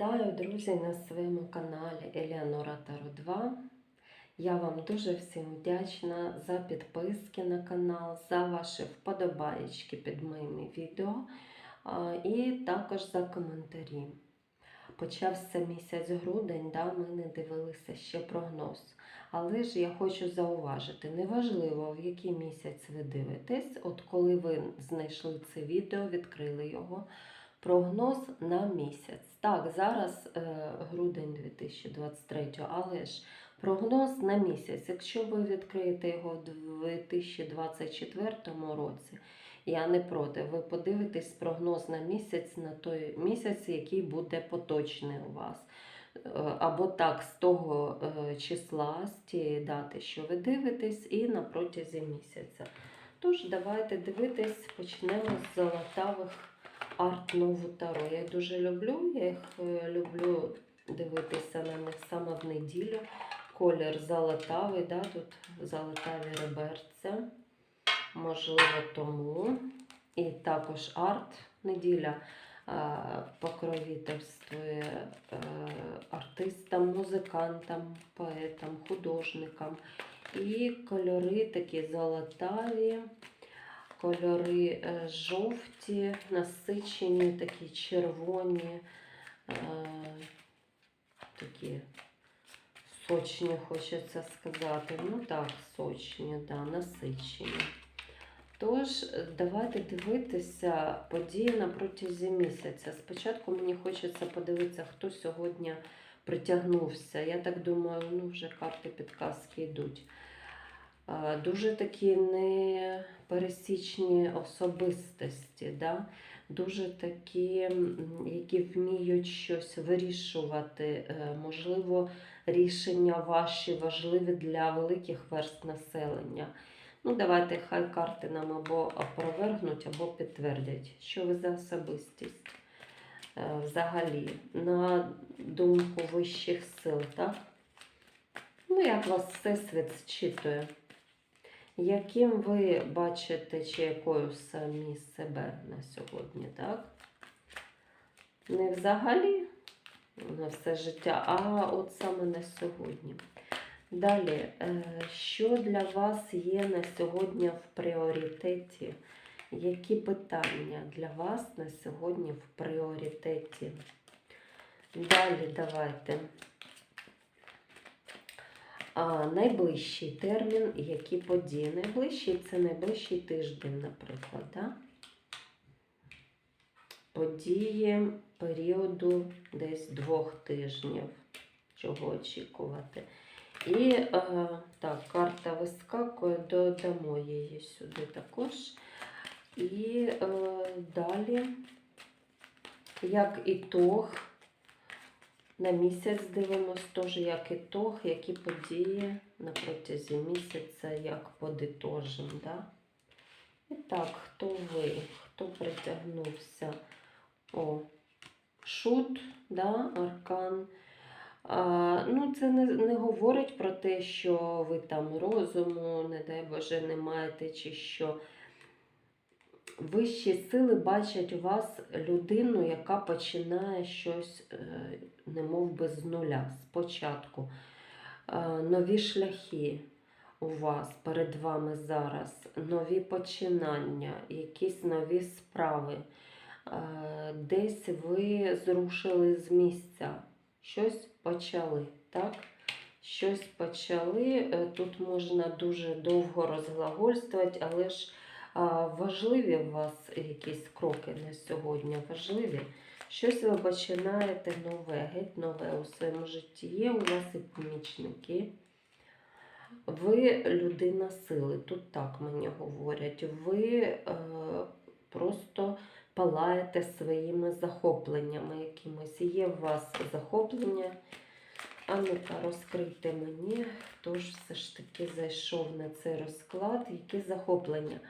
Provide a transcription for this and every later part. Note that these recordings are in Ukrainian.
Вітаю, друзі, на своєму каналі Еліанора Таро 2. Я вам дуже всім вдячна за підписки на канал, за ваші вподобаєчки під моїми відео і також за коментарі. Почався місяць грудень, да, ми не дивилися ще прогноз. Але ж я хочу зауважити, неважливо, в який місяць ви дивитесь, от коли ви знайшли це відео, відкрили його. Прогноз на місяць. Так, зараз е, грудень 2023, але ж прогноз на місяць. Якщо ви відкриєте його в 2024 році, я не проти. Ви подивитесь прогноз на місяць на той місяць, який буде поточний у вас. Е, Або так, з того е, числа, з тієї дати, що ви дивитесь, і на протязі місяця. Тож, давайте дивитись, почнемо з золотавих арт нову таро. Я дуже люблю. Я їх е, люблю дивитися на них саме в неділю. Колір золотавий, да? тут золотаві реберця. Можливо, тому. І також арт неділя е, покровительствує е, артистам, музикантам, поетам, художникам. І кольори такі золотаві кольори е, жовті, насичені, такі червоні, е, такі сочні, хочеться сказати. Ну так, сочні, да, насичені. Тож, давайте дивитися події на протязі місяця. Спочатку мені хочеться подивитися, хто сьогодні притягнувся. Я так думаю, ну вже карти підказки йдуть. Е, Дуже такі непересічні особистості, да? дуже такі, які вміють щось вирішувати. Е, Можливо, рішення ваші важливі для великих верст населення. Ну, давайте хай карти нам або опровергнуть, або підтвердять, що ви за особистість е, взагалі, на думку вищих сил, так? Ну, як вас всесвіт зчитує? Яким ви бачите, чи якою самі себе на сьогодні, так? Не взагалі на все життя, а от саме на сьогодні. Далі, е, що для вас є на сьогодні в пріоритеті? Які питання для вас на сьогодні в пріоритеті? Далі давайте. А, найближчий термін, які події. Найближчий це найближчий тиждень, наприклад. Да? Події періоду десь двох тижнів, чого очікувати. І е, так, карта вискакує, додамо її сюди також. І е, далі, як ітог, на місяць дивимось теж, як ітог, які події на протязі місяця, як подитожим. Да? І так, хто ви, хто притягнувся? О, шут, да, аркан. А, ну, це не, не говорить про те, що ви там розуму, не дай Боже, не маєте, чи що. Вищі сили бачать у вас людину, яка починає щось, е, немов би з нуля, спочатку. Е, Нові шляхи у вас перед вами зараз, нові починання, якісь нові справи. Е, Десь ви зрушили з місця, щось почали, так? Щось почали. Тут можна дуже довго розглагольствувати, але ж важливі у вас якісь кроки на сьогодні? Важливі? Щось ви починаєте нове, геть нове у своєму житті. Є у вас і помічники. Ви людина сили, тут так мені говорять. Ви е, просто палаєте своїми захопленнями якимось. Є у вас захоплення. А ну-ка, розкрийте мені, хто ж все ж таки зайшов на цей розклад, які захоплення.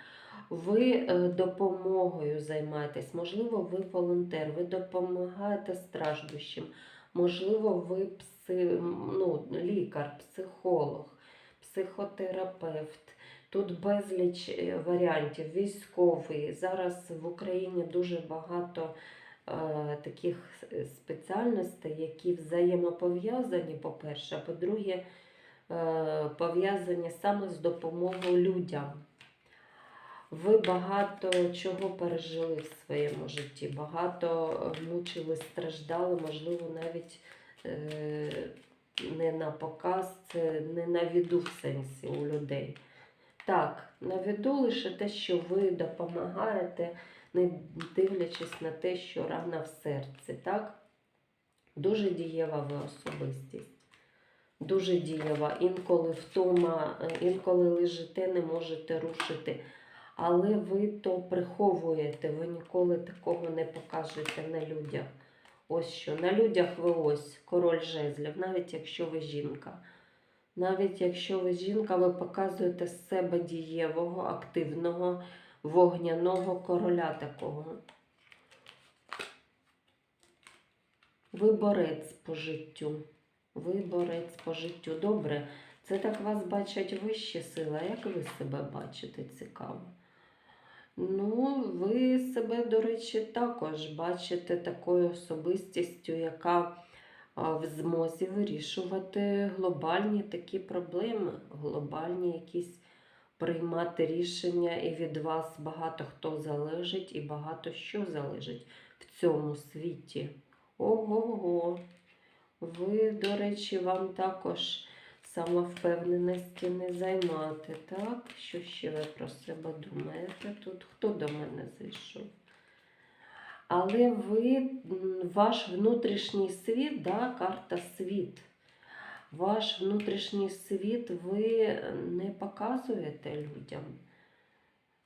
Ви е, допомогою займаєтесь, можливо, ви волонтер, ви допомагаєте страждущим, можливо, ви пси, ну, лікар, психолог, психотерапевт. Тут безліч е, варіантів, військовий. Зараз в Україні дуже багато е, таких спеціальностей, які взаємопов'язані, по-перше, а по-друге, пов'язані саме з допомогою людям. Ви багато чого пережили в своєму житті, багато мучили, страждали, можливо, навіть е, не на показ, це не на віду в сенсі у людей. Так, на віду лише те, що ви допомагаєте, не дивлячись на те, що рана в серці, так? Дуже дієва ви особистість. Дуже дієва. Інколи втома, е, інколи лежите, не можете рушити. Але ви то приховуєте, ви ніколи такого не покажете на людях. Ось що. На людях ви ось король жезлів, навіть якщо ви жінка. Навіть якщо ви жінка, ви показуєте з себе дієвого, активного, вогняного короля такого. Ви борець по життю. Ви борець по життю. Добре. Це так вас бачать вищі сили. А як ви себе бачите? Цікаво. Ну, ви себе, до речі, також бачите такою особистістю, яка в змозі вирішувати глобальні такі проблеми, глобальні якісь приймати рішення, і від вас багато хто залежить, і багато що залежить в цьому світі. Ого-го. Ви, до речі, вам також самовпевненості не займати, так? Що ще ви про себе думаєте тут? Хто до мене зайшов? Але ви, ваш внутрішній світ, да, карта світ. Ваш внутрішній світ ви не показуєте людям.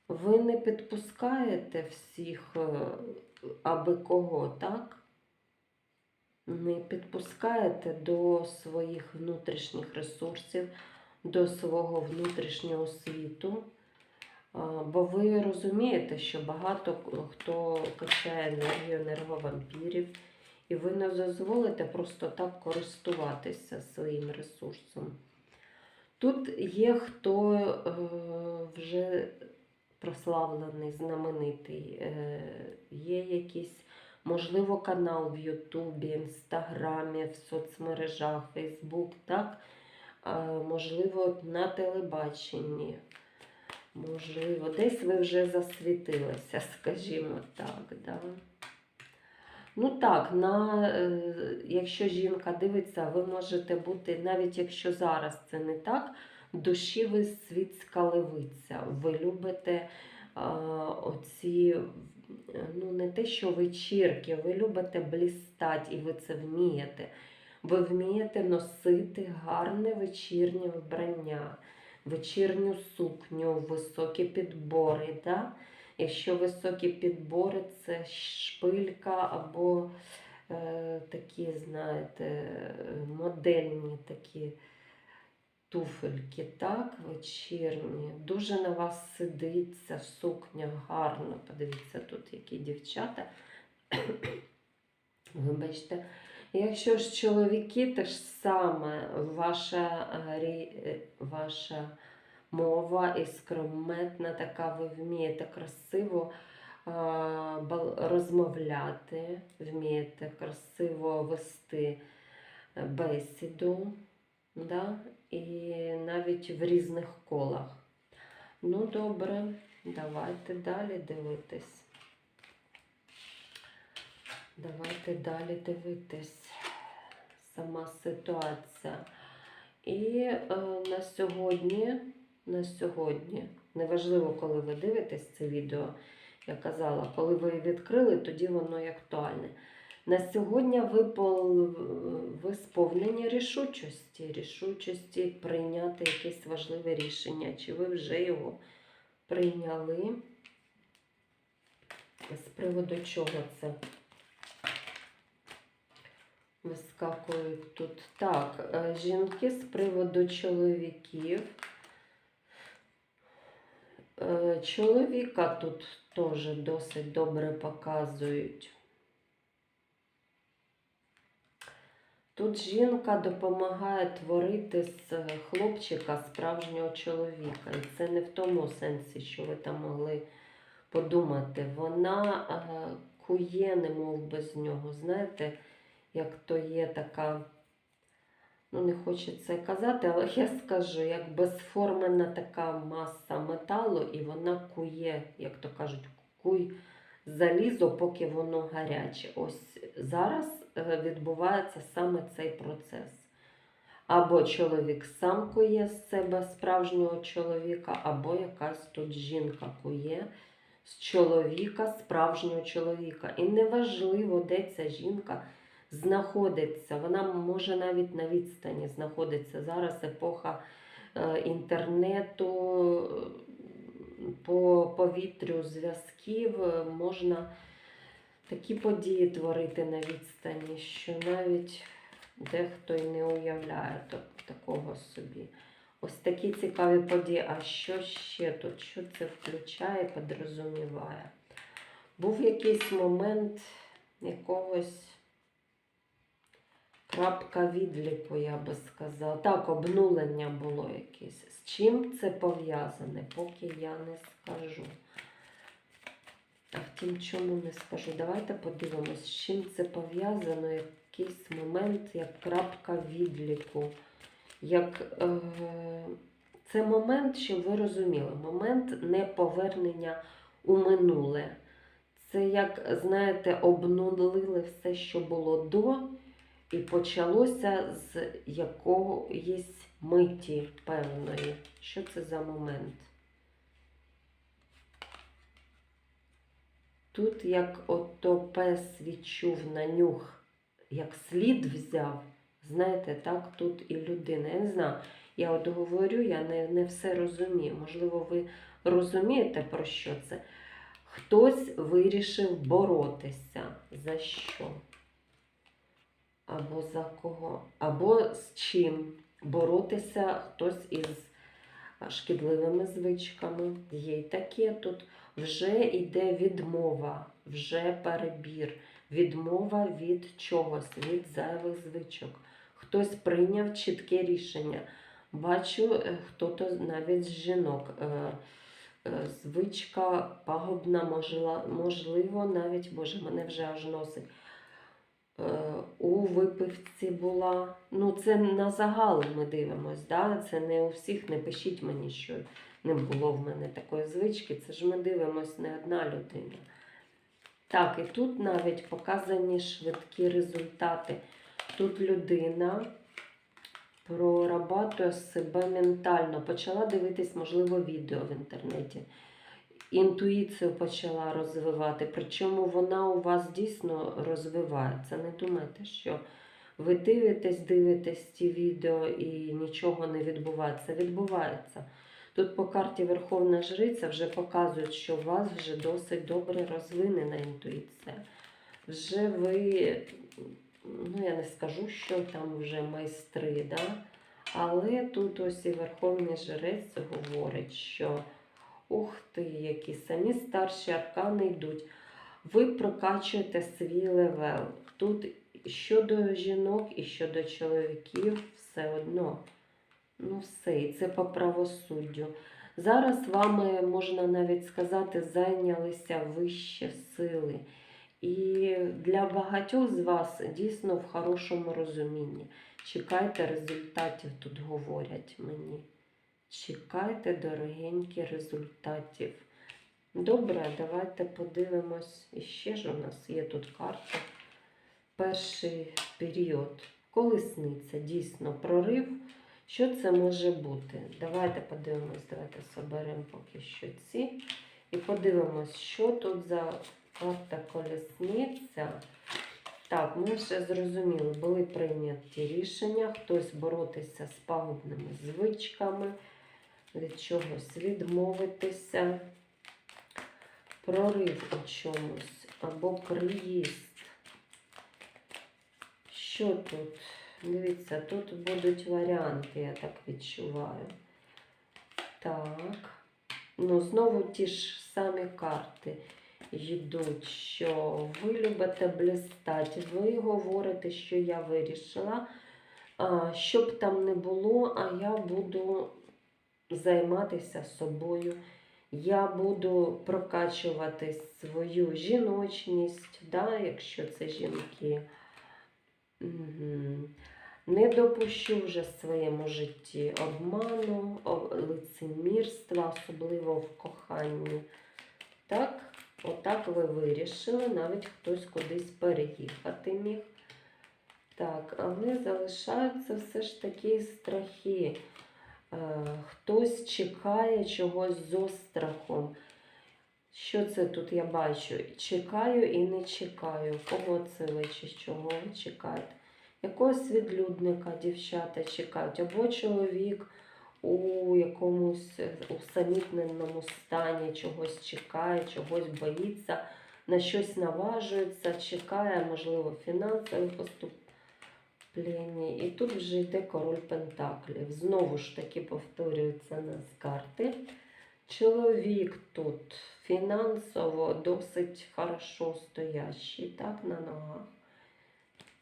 Ви не підпускаєте всіх е, аби кого, так? Не підпускаєте до своїх внутрішніх ресурсів, до свого внутрішнього світу. Бо ви розумієте, що багато хто качає енергію енерговампірів, і ви не дозволите просто так користуватися своїм ресурсом. Тут є хто е, вже прославлений, знаменитий, е, є якийсь, можливо, канал в Ютубі, Інстаграмі, в соцмережах, Фейсбук, так? Е, можливо, на телебаченні. Можливо, десь ви вже засвітилися, скажімо так. Да? Ну так, на, е, якщо жінка дивиться, ви можете бути, навіть якщо зараз це не так, душі ви світ скаливиться. Ви любите а, оці, е, ну не те, що вечірки, ви любите блістати і ви це вмієте. Ви вмієте носити гарне вечірнє вбрання вечірню сукню, високі підбори. Да? Якщо високі підбори, це шпилька або е, такі, знаєте, модельні такі туфельки, так, вечірні. Дуже на вас сидить ця сукня гарно. Подивіться, тут які дівчата. Вибачте. Якщо ж чоловіки, те ж саме ваша, е, е, ваша мова іскрометна, така ви вмієте красиво розмовляти, вмієте красиво вести е, бесіду, да? І навіть в різних колах. Ну, добре, давайте далі дивитись. Давайте далі дивитись сама ситуація. І е, на сьогодні, на сьогодні, неважливо, коли ви дивитесь це відео, я казала, коли ви відкрили, тоді воно і актуальне. На сьогодні ви, пол- ви сповнені рішучості, рішучості прийняти якесь важливе рішення. Чи ви вже його прийняли? З приводу чого це? Вискакують тут. Так, е, жінки з приводу чоловіків. Е, Чоловіка тут теж досить добре показують. Тут жінка допомагає творити з хлопчика справжнього чоловіка. І це не в тому сенсі, що ви там могли подумати. Вона е, кує, не мов без нього. Знаєте, як то є така, ну не хочеться казати, але я скажу, як безформена така маса металу, і вона кує, як то кажуть, куй залізо, поки воно гаряче. Ось зараз е, відбувається саме цей процес. Або чоловік сам кує з себе справжнього чоловіка, або якась тут жінка кує з чоловіка, справжнього чоловіка. І неважливо, де ця жінка знаходиться. Вона може навіть на відстані знаходиться. Зараз епоха е, інтернету, по повітрю зв'язків е, можна такі події творити на відстані, що навіть дехто й не уявляє такого собі. Ось такі цікаві події. А що ще тут? Що це включає, подрозуміває? Був якийсь момент якогось крапка відліку, я би сказала. Так, обнулення було якесь. З чим це пов'язане, поки я не скажу. А втім, чому не скажу? Давайте подивимось, з чим це пов'язано, якийсь момент, як крапка відліку. Як, е, це момент, щоб ви розуміли, момент неповернення у минуле. Це як, знаєте, обнулили все, що було до, і почалося з якоїсь миті певної. Що це за момент? Тут як ото пес відчув на нюх, як слід взяв, знаєте, так тут і людина. Я не знаю, я от говорю, я не, не все розумію. Можливо, ви розумієте, про що це? Хтось вирішив боротися. За що? Або за кого? Або з чим? Боротися хтось із шкідливими звичками. Є й таке тут. Вже йде відмова, вже перебір, відмова від чогось, від зайвих звичок. Хтось прийняв чітке рішення. Бачу, е, хто-то навіть з жінок. е, е, Звичка пагубна, можливо, можливо, навіть, боже, мене вже аж носить. У випивці була. Ну, це на загал ми дивимось, да? це не у всіх, не пишіть мені, що не було в мене такої звички. Це ж ми дивимось не одна людина. Так, і тут навіть показані швидкі результати. Тут людина прорабатує себе ментально. Почала дивитись, можливо, відео в інтернеті. Інтуїцію почала розвивати. Причому вона у вас дійсно розвивається. Не думайте, що ви дивитесь, дивитесь ті відео і нічого не відбувається. Відбувається. Тут по карті Верховна Жриця вже показують, що у вас вже досить добре розвинена інтуїція. Вже ви, ну я не скажу, що там вже майстри, да? але тут ось і Верховний Жрець говорить, що ух ти, які самі старші аркани йдуть. Ви прокачуєте свій левел. Тут щодо жінок і щодо чоловіків все одно. Ну, все, і це по правосуддю. Зараз вами, можна навіть сказати, зайнялися вищі сили. І для багатьох з вас дійсно в хорошому розумінні. Чекайте результатів, тут говорять мені. Чекайте, дорогенькі, результатів. Добре, давайте подивимось. І ще ж у нас є тут карта. Перший період. Колесниця, дійсно, прорив. Що це може бути? Давайте подивимось, давайте соберемо поки що ці. І подивимось, що тут за карта колесниця. Так, ми вже зрозуміли, були прийняті рішення, хтось боротися з пагубними звичками, від чогось відмовитися, прорив у чомусь або приїзд. Що тут? Дивіться, тут будуть варіанти, я так відчуваю. Так. Ну, знову ті ж самі карти йдуть, що ви любите блистати, ви говорите, що я вирішила. А, що б там не було, а я буду займатися собою. Я буду прокачувати свою жіночність, да, якщо це жінки. Не допущу вже в своєму житті обману, лицемірства, особливо в коханні. Так, отак ви вирішили, навіть хтось кудись переїхати міг. Так, але залишаються все ж таки страхи. Е, Хтось чекає чогось з острахом. Що це тут я бачу? Чекаю і не чекаю. Кого це ви чи чого ви чекаєте? Якогось відлюдника дівчата чекають, або чоловік у якомусь усамітненому стані чогось чекає, чогось боїться, на щось наважується, чекає, можливо, фінансове поступлення. І тут вже йде король Пентаклів. Знову ж таки повторюються нас карти. Чоловік тут фінансово досить хорошо стоящий, так, на ногах.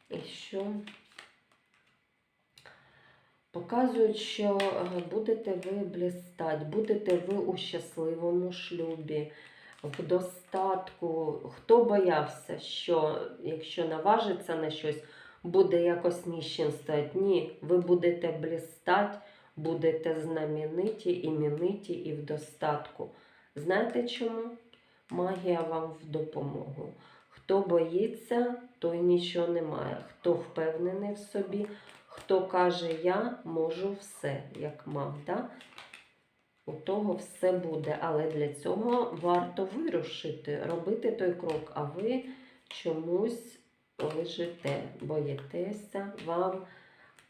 І що? Показують, що е, будете ви блістати, будете ви у щасливому шлюбі, в достатку. Хто боявся, що якщо наважиться на щось, буде якось ніщенствувати? Ні, ви будете блістати, будете знамениті, імениті і в достатку. Знаєте чому? Магія вам в допомогу. Хто боїться, той нічого не має. Хто впевнений в собі, хто каже, я можу все, як мав. Да? У того все буде. Але для цього варто вирушити, робити той крок, а ви чомусь лежите, боїтеся, вам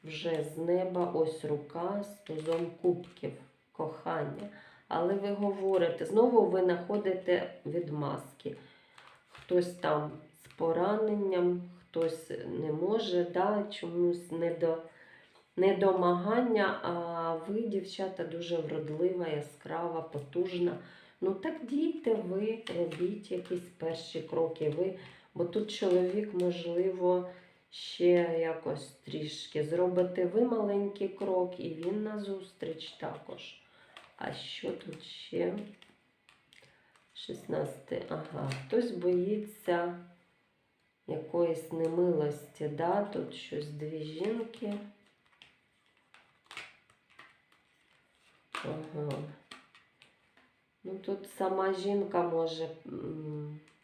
вже з неба ось рука з тузом кубків, кохання. Але ви говорите, знову ви знаходите відмазки. Хтось там з пораненням, хтось не може, да, чомусь недо, недомагання, а ви, дівчата, дуже вродлива, яскрава, потужна. Ну так дійте ви, робіть якісь перші кроки. Ви, бо тут чоловік, можливо, ще якось трішки зробите ви маленький крок, і він назустріч також. А що тут ще? 16. Ага, хтось боїться якоїсь немилості, да? Тут щось дві жінки. Ага. Ну тут сама жінка може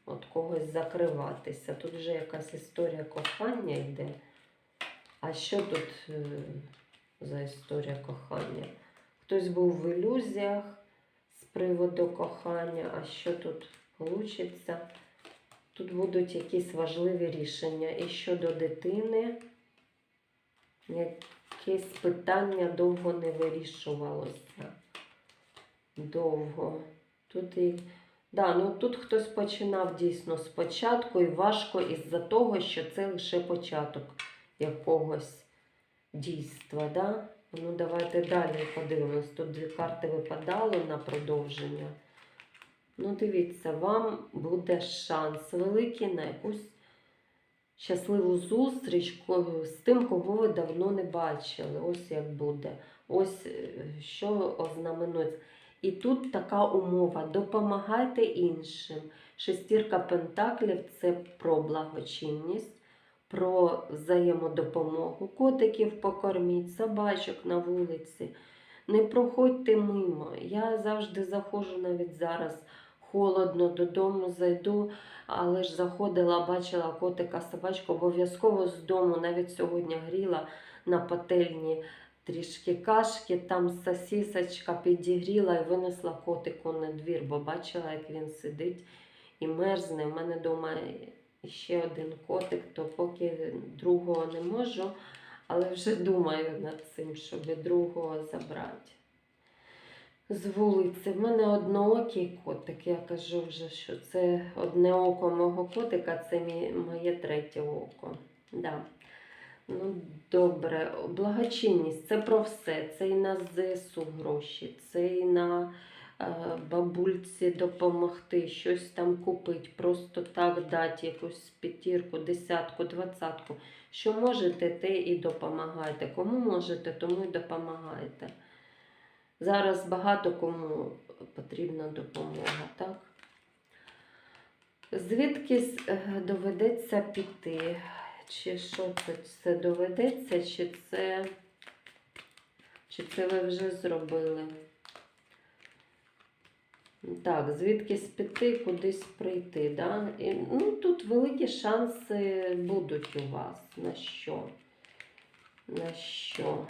от когось закриватися. Тут вже якась історія кохання йде. А що тут е, за історія кохання? Хтось був в ілюзіях з приводу кохання, а що тут вийде? Тут будуть якісь важливі рішення. І щодо дитини, якесь питання довго не вирішувалося. Довго. Тут і. Да, ну тут хтось починав дійсно спочатку і важко із-за того, що це лише початок якогось дійства. Да? Ну, давайте далі подивимось. Тут дві карти випадали на продовження. Ну, дивіться, вам буде шанс великий на якусь щасливу зустріч з тим, кого ви давно не бачили. Ось як буде. Ось е, що ознаменується. І тут така умова: допомагайте іншим. Шестірка пентаклів це про благочинність, про взаємодопомогу. Котиків покорміть, собачок на вулиці. Не проходьте мимо. Я завжди заходжу навіть зараз холодно додому, зайду, але ж заходила, бачила котика, собачку, обов'язково з дому, навіть сьогодні гріла на пательні трішки кашки, там сосісочка підігріла і винесла котику на двір, бо бачила, як він сидить і мерзне. У мене вдома ще один котик, то поки другого не можу, але вже думаю над цим, щоб другого забрати. З вулиці. В мене одноокий котик. Я кажу вже, що це одне око мого котика, це моє третє око. Да. Ну, добре, благочинність це про все. Це і на ЗСУ гроші, це і на е, бабульці допомогти, щось там купити, просто так дати якусь п'ятірку, десятку, двадцятку. Що можете, те і допомагайте. Кому можете, тому і допомагайте. Зараз багато кому потрібна допомога, так? Звідки доведеться піти? Чи що це, це доведеться, чи це, чи це ви вже зробили? Так, звідкись піти, кудись прийти. Да? І, ну, тут великі шанси будуть у вас. На що? На що?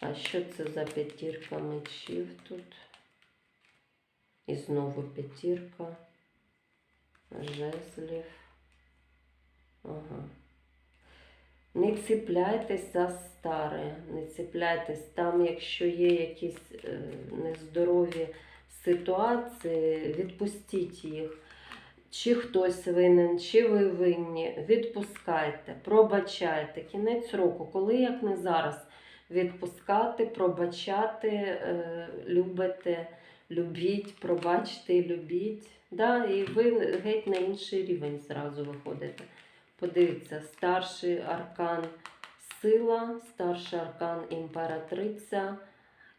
А що це за п'ятірка мечів тут? І знову п'ятірка жезлів. Ага. Не ціпляйтесь за старе, не ціпляйтесь там, якщо є якісь е, нездорові ситуації, відпустіть їх. Чи хтось винен, чи ви винні, відпускайте, пробачайте. Кінець року, коли як не зараз, відпускати, пробачати, е, любите, любіть, пробачте любіть. Да, і ви геть на інший рівень зразу виходите. Подивіться, старший аркан сила, старший аркан імператриця.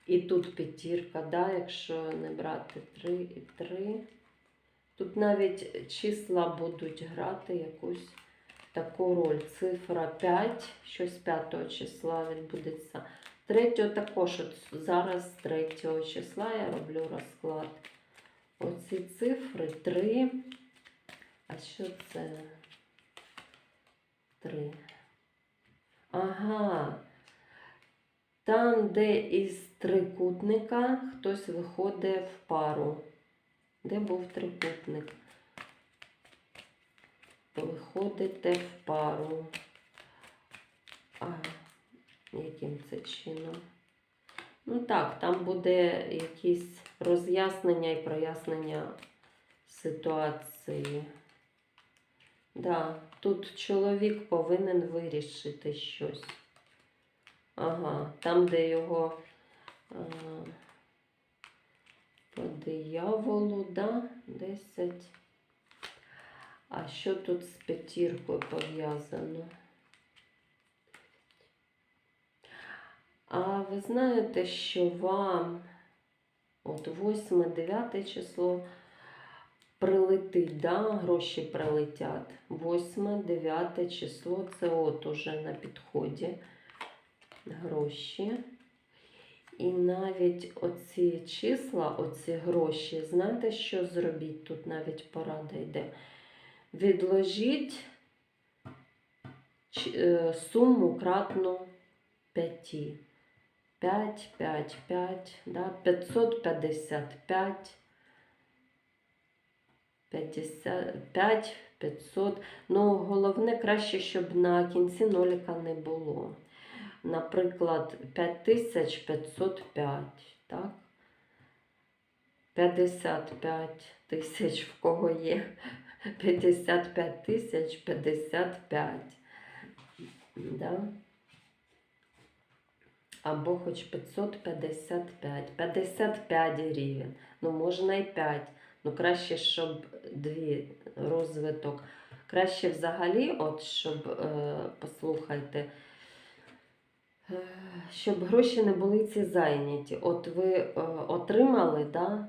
І тут п'ятірка, да, якщо не брати 3 і 3. Тут навіть числа будуть грати якусь таку роль. Цифра 5, щось 5 числа відбудеться. 3 також от зараз 3 числа я роблю розклад. Оці цифри 3. А що це? 3. Ага. Там, де із трикутника хтось виходить в пару. Де був трикутник? Виходите в пару. А, яким це чином? Ну так, там буде якісь роз'яснення і прояснення ситуації. Да, тут чоловік повинен вирішити щось. Ага, там, де його а, по дияволу, да, 10. А що тут з п'ятіркою пов'язано? А ви знаєте, що вам от 8-9 число прилетить, да, гроші прилетять. 8-9 число це от уже на підході гроші. І навіть оці числа, оці гроші, знаєте, що зробіть? Тут навіть порада йде. Відложіть е, суму кратну 5. 5, 5, 5, да? 555, 55, 500. Ну, головне, краще, щоб на кінці ноліка не було. Наприклад, 5505, так? 55 тисяч в кого є. 55 тисяч 55. Да? Або хоч 555, 55 гривень. Ну, можна і 5. Ну, краще, щоб дві розвиток. Краще взагалі, от щоб, е, послухайте, е, щоб гроші не були ці зайняті. От ви е, отримали, да,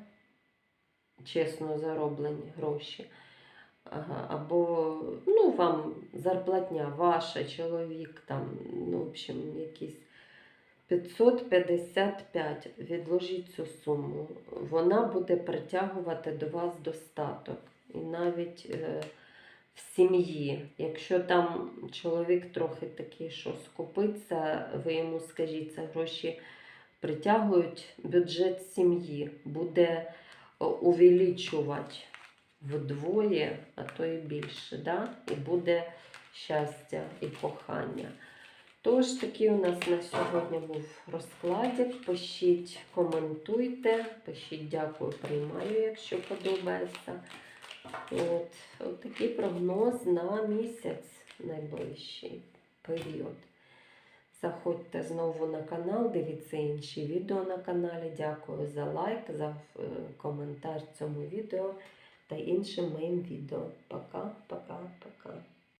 чесно зароблені гроші. Ага, або ну, вам зарплатня ваша, чоловік, там, ну, в общем, якісь 555. Відложіть цю суму. Вона буде притягувати до вас достаток. І навіть е, в сім'ї. Якщо там чоловік трохи такий, що скупиться, ви йому скажіть, це гроші притягують бюджет сім'ї, буде о, увеличувати вдвоє, а то і більше. Да? І буде щастя і кохання. Тож, такий у нас на сьогодні був розкладик. Пишіть, коментуйте, пишіть дякую, приймаю, якщо подобається. От, от такий прогноз на місяць найближчий період. Заходьте знову на канал, дивіться інші відео на каналі. Дякую за лайк, за е, коментар цьому відео та іншим моїм відео. Пока, пока, пока.